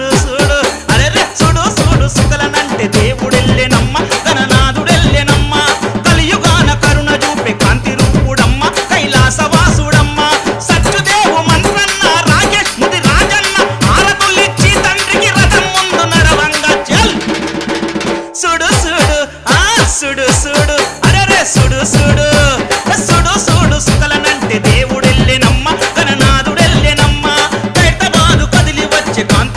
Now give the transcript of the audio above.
చూడు చూడు. అరే చూడు చూడు సుతలనంటే దేవుడెళ్ళేనమ్మ తన కలియుగాన కరుణ చూపే కాంతి రూపుడమ్మ కైలాసవాసుడమ్మ. సత్యుదేవు మంత్రన్న రాకేష్ ముది రాజన్న ఆలతుల్లిచ్చి తండ్రికి రథం ముందు నడవంగా చెల్ చూడు చూడు ఆ చూడు చూడు. అరే చూడు చూడు.